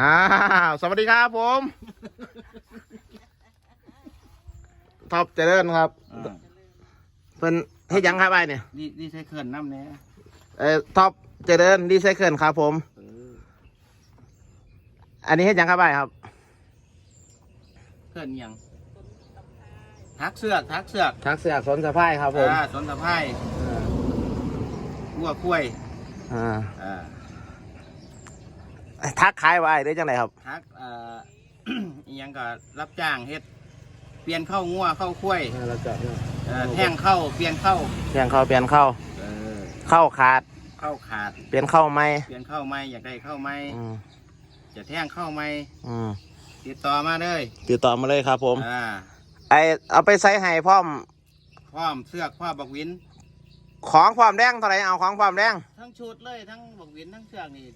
อ้าวสวัสดีครับผมท็อปเจริญครับ อ่าเพิ่นเฮ็ดหยังครับไอ้เนี่ยนี่นี่ใช้เคลื่อนน้ำเนี่ยเอ่อท็อปเจริญรีไซเคิลครับผม เอออันนี้เฮ็ดหยังครับไอ้ครับ เคลื่อนยังทักเสือกทักเสือกทักเสือกสนสะพายครับผมอ่าสนสะพายวัวกล้วยอ่า อ่า ทักขายไว้ได้จังไดครับทักเอ่อ อิหยังก็รับจ้างเฮ็ดเปลี่ยนเข้างัวเข้าคุ้วยเราจะเอ่อแท่งเข้าเปลี่ยนเข้าเปลี่ยนเข้าเปลี่ยนเข้าเออเข้าขาด เข้าขาด เปลี่ยนเข้าไหมเปลี่ยนเข้าไหมอยากได้เข้าไหมอืมจะแท่งเข้าไหมอืมติดต่อมาเลยติดต่อมาเลยครับผม อ่าไอเอาไปใส่ให้พร้อมพร้อมเสือกพร้อมบักวิน ของความแดงเท่าไหร่เอาของความแดงทั้งชุดเลยทั้งบักวินทั้งเสือกนี่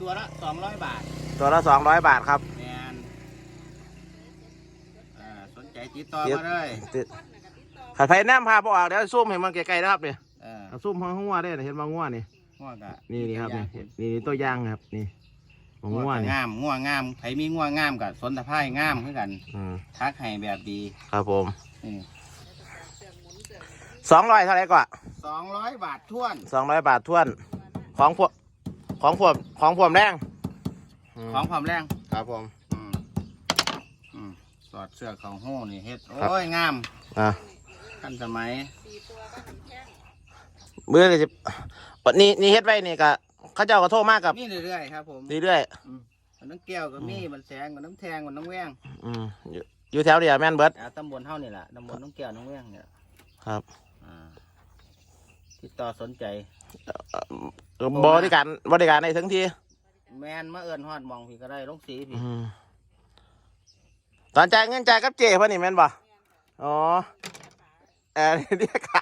ตัวละสองร้อยบาทตัวละสองร้อยบาทครับ แมนอ่าสนใจติดต่อติดมาเลยติดขัดไฟแนมพาพอออกเดี๋ยวซูมให้มันไกลๆนะครับเนี่ยเออเอาซูมของงัวได้เห็นว่างัวนี่ง่วงกะนี่นี่ครับนี่นี่นี่ตัวอย่างครับนี่ของงัวนี่งามง่วงงามใครมีง่วงงามกับสนตะไคร่งามเหมือนกันอืมทักให้แบบดีครับผมนี่สองร้อยเท่าไหร่ก่อนสองร้อยบาทท้วนสองร้อยบาทท้วน ของพวก ของพวกของพวกแดงมของความแรงครับผม อืมอืมสอดเสื้อเขาโห่นี่เฮ็ดครับโอ้ย งามอะ ทันสมัยเบื่อเลยจะนี่นี่เฮ็ดไว้นี่ก็เขาเจ้าก็โทรมากกับนี่เรื่อยๆครับผมเรื่อยมันน้ำแก้วก็มีมันแสงมันน้ำแทงมันน้ำแว้งๆอืมอยู่อยู่แถวเดียวแม่นเบิด อ่าตำบลเท่านี่แหละตำบลน้ำแก้วน้ำแว้งเนี่ยครับอ่า ติดต่อสนใจ บริการบริการในถึงที่แมนมาเอิญฮอดหมองพี่ก็ได้ลงสีพี่อืมตอนจ่ายเงินจ่ายกับเจเพ่นนี่แม่นบ่อ๋อเออเรียกค่ะ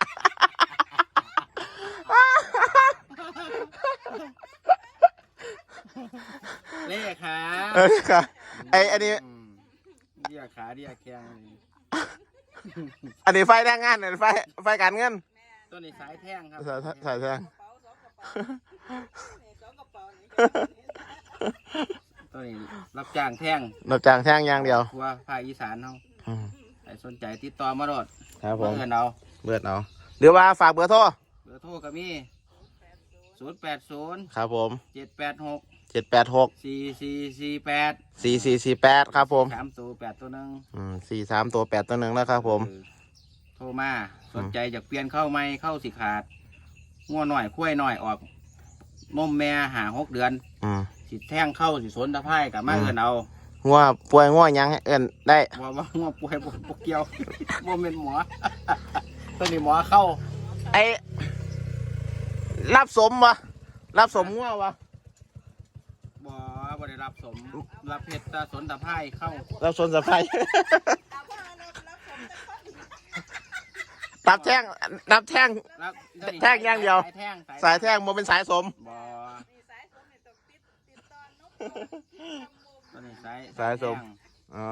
เลขาเออเรียกค่ะไอ้อันนี้มเรียกขาเรียกแข้งอันนี้ไฟแรงงานอันนี้ไฟไฟการเงิน ตัวนี้สายแท่งครับสายสายแทงตัวนี้รับจ้างแท่งรับจ้างแทงอย่างเดียวครัวภาคอีสานเขาอืมใครสนใจติดต่อมาโดดครับผมเอิญเอาเบิดเอาหรือว่าฝากเบอร์โทรเบอร์โทรก็มีศูนย์แปดศูนย์ครับผมเจ็ดแปดหกเจ็ดแปดหกสี่สี่สี่แปดสี่สี่สี่แปดครับผมสามตัวแปดตัวหนึ่งอืมสี่สามตัวแปดตัวหนึ่งนะครับผมเออ โทรมาสนใจจากเปลี่ยนเข้าไหมเข้าสิขาดงัวหน่อยคุ้ยหน่อยออกนมแม่หาหกเดือนอืม สิแท่งเข้าสิสนตะไคร่กับมาอืม เอินเอางัวป่วยงัวหยังให้เอินได้ ว่าว่างัวป่วยบ่บ่เกี่ยวบ่เป็นหมอตอนนี้หมอเข้าไอ้รับสมวะรับสมงัววะบ่บ่ได้รับสมรับเพชรตาสนตะไคร่เข้ารับสนสะพาย รับแท่งรับแท่ง รับแท่งอย่างเดียวสายแท่งสายแท่งมันเป็นสายสมบ่ตัวนี้สายสายสม แท่งอ๋อ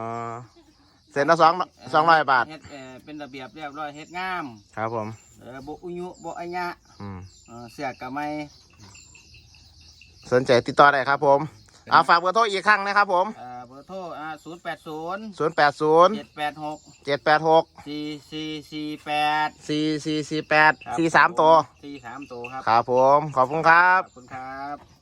เสร็จละสองสองร้อยบาท เฮ็ดเอ่อเป็นระเบียบเรียบร้อยเฮ็ดงามครับผม เออบ่อุยุบ่อัญญะอืม เออเสือกกะไม่สนใจติดต่อได้ครับผม เอาฝากเบอร์โทรอีกครั้งนะครับผม เอ่อ เบอร์โทรอ่า080ศูนย์แปดศูนย์786เจ็ดแปดหก4448สี่สี่สี่แปดสี่สามตัว43ตัวครับ ครับผม ขอบคุณครับ ขอบคุณครับ